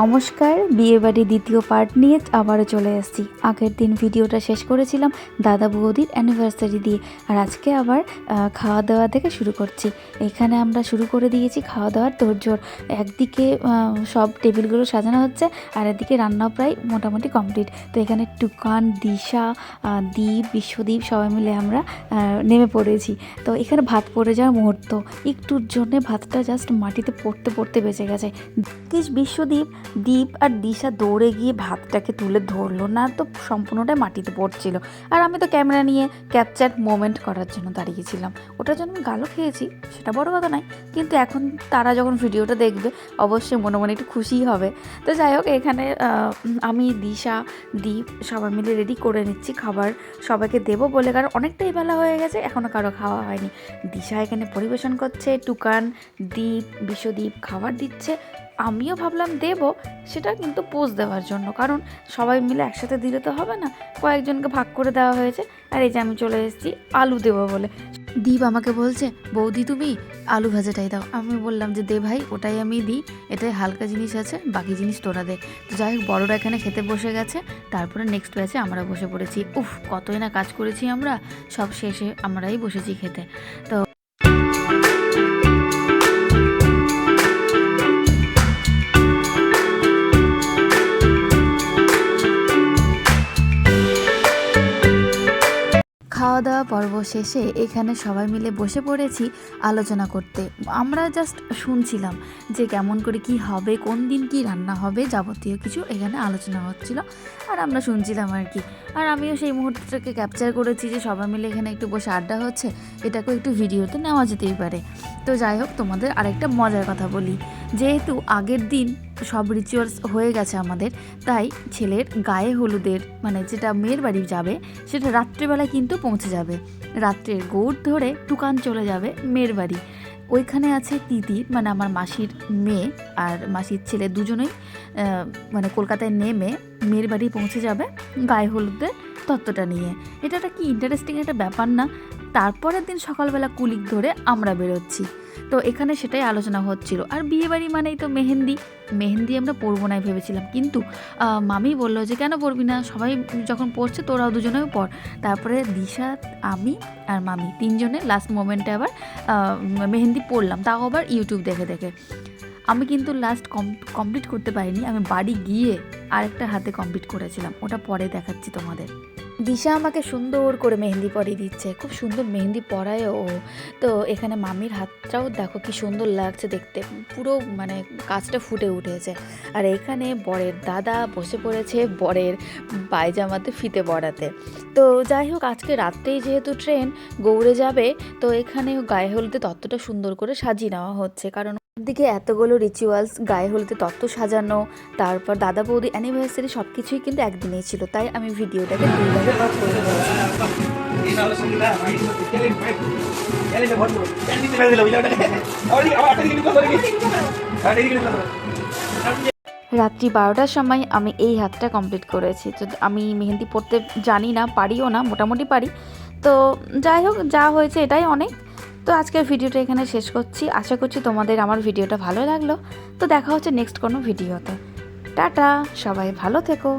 নমস্কার, বিয়েবাড়ি দ্বিতীয় পার্ট নিয়ে আবারও চলে এসেছি। আগের দিন ভিডিওটা শেষ করেছিলাম দাদা বৌদির অ্যানিভার্সারি দিয়ে, আর আজকে আবার খাওয়া দাওয়া থেকে শুরু করছি। এখানে আমরা শুরু করে দিয়েছি খাওয়া দাওয়ার তোড়জোড়। একদিকে সব টেবিলগুলো সাজানো হচ্ছে, আর একদিকে রান্নাও প্রায় মোটামুটি কমপ্লিট তো এখানে টুকান, দিশা দ্বীপ দীপ, বিশ্বদীপ সবাই মিলে আমরা নেমে পড়েছি। তো এখানে ভাত পড়ে যাওয়ার মুহূর্ত। একটুর জন্যে ভাতটা জাস্ট মাটিতে পড়তে পড়তে বেঁচে গেছে। কিস বিশ্বদীপ দীপ আর দিশা দৌড়ে গিয়ে ভাতটাকে তুলে ধরলো না তো সম্পূর্ণটাই মাটিতে পড়ছিল। আর আমি তো ক্যামেরা নিয়ে ক্যাপচার মোমেন্ট করার জন্য দাঁড়িয়েছিলাম। ওটার জন্য গালও খেয়েছি, সেটা বড় কথা নয়, কিন্তু এখন তারা যখন ভিডিওটা দেখবে, অবশ্যই মনে মনে একটু খুশিই হবে। তো যাই হোক, এখানে আমি, দিশা, দীপ সবাই মিলে রেডি করে নিচ্ছি খাবার। সবাইকে দেবো বলে, কারণ অনেকটাই বেলা হয়ে গেছে এখনও কারও খাওয়া হয়নি। দিশা এখানে পরিবেশন করছে, টুকান, দীপ, বিশ্বদীপ খাবার দিচ্ছে আমিও ভাবলাম দেব, সেটা কিন্তু পোজ দেওয়ার জন্য। কারণ সবাই মিলে একসাথে দিলে তো হবে না। কয়েকজনকে ভাগ করে দেওয়া হয়েছে। আর এই যে আমি চলে এসেছি, আলু দেবো বলে। দীপ আমাকে বলছে, বৌদি তুমি আলু ভাজাটাই দাও। আমি বললাম যে, দে ভাই, ওটাই আমি দিই। এটাই হালকা জিনিস আছে, বাকি জিনিস তোরা দে। তো যাই হোক, বড়রা এখানে খেতে বসে গেছে। তারপরে নেক্সট ব্যাচে আমরা বসে পড়েছি। উফ, কতই না কাজ করেছি আমরা। সব শেষে আমরাই বসেছি খেতে। তো খাওয়া দাওয়া পর্ব শেষে এখানে সবাই মিলে বসে পড়েছি আলোচনা করতে। আমরা জাস্ট শুনছিলাম যে কেমন করে কি হবে, কোন দিন কি রান্না হবে যাবতীয় কিছু এখানে আলোচনা হচ্ছিল আর আমরা শুনছিলাম আর কি। আর আমিও সেই মুহূর্তটাকে ক্যাপচার করেছি যে সবাই মিলে এখানে একটু বসে আড্ডা হচ্ছে এটাকে একটু ভিডিওতে নেওয়া যেতেই পারে। তো যাই হোক, তোমাদের আরেকটা মজার কথা বলি। যেহেতু আগের দিন সব রিচুয়ালস হয়ে গেছে আমাদের। তাই ছেলের গায়ে হলুদের মানে যেটা মেয়ের বাড়ি যাবে, সেটা রাত্রেবেলায় কিন্তু পৌঁছে যাবে। রাত্রের গৌড় ধরে টুকান চলে যাবে মেয়ের বাড়ি। ওইখানে আছে তিতির মানে আমার মাসির মেয়ে আর মাসির ছেলে দুজনেই মানে কলকাতায় নেমে মেয়ের বাড়ি পৌঁছে যাবে গায়ে হলুদের তত্ত্বটা নিয়ে। এটা একটা কি ইন্টারেস্টিং একটা ব্যাপার না? তারপরের দিন সকালবেলা কুলিক ধরে আমরা বেরোচ্ছি। তো এখানে সেটাই আলোচনা হচ্ছিল। আর বিয়ে বাড়ি মানেই তো মেহেন্দি। মেহেন্দি আমরা পরবো না ভেবেছিলাম। কিন্তু মামি বলল যে, কেন পরবি না? সবাই যখন পড়ছে তোরাও দুজনেও পর। তারপরে দিশা, আমি আর মামি তিনজনে লাস্ট মোমেন্টে আবার মেহেন্দি পরলাম। তাও আবার ইউটিউব দেখে দেখে। আমি কিন্তু লাস্ট কমপ্লিট করতে পারিনি। আমি বাড়ি গিয়ে আরেকটা হাতে কমপ্লিট করেছিলাম। ওটা পরে দেখাচ্ছি তোমাদের। দিশা আমাকে সুন্দর করে মেহেন্দি পরিয়ে দিচ্ছে, খুব সুন্দর মেহেন্দি পরায় ও। তো এখানে মামির হাতটাও দেখো কি সুন্দর লাগছে দেখতে, পুরো মানে কাজটা ফুটে উঠেছে। আর এখানে বরের দাদা বসে পড়েছে বরের পায়জামাতে ফিতে পড়াতে তো যাই হোক, আজকে রাত্রেই যেহেতু ট্রেন, গৌড়ে যাবে, তো এখানে গায়ে হলুদে তত্ত্বটা সুন্দর করে সাজিয়ে নেওয়া হচ্ছে। কারণ দিকে এতগুলো রিচুয়ালস গায়ে হলুদে তত্ত্ব সাজানো, তারপর দাদা বৌদি অ্যানিভার্সারি সব কিছুই কিন্তু একদিনেই ছিল, তাই আমি ভিডিওটাকে রাত্রি বারোটার সময় আমি এই হাতটা কমপ্লিট করেছি, তো আমি মেহেন্দি পড়তে জানি না, পারিও না, মোটামুটি পারি। তো যাই হোক, যা হয়েছে এটাই অনেক। তো আজকের ভিডিওটা এখানে শেষ করছি। আশা করছি তোমাদের আমার ভিডিওটা ভালো লাগল। তো দেখা হচ্ছে নেক্সট কোনো ভিডিওতে। টাটা, সবাই ভালো থেকো।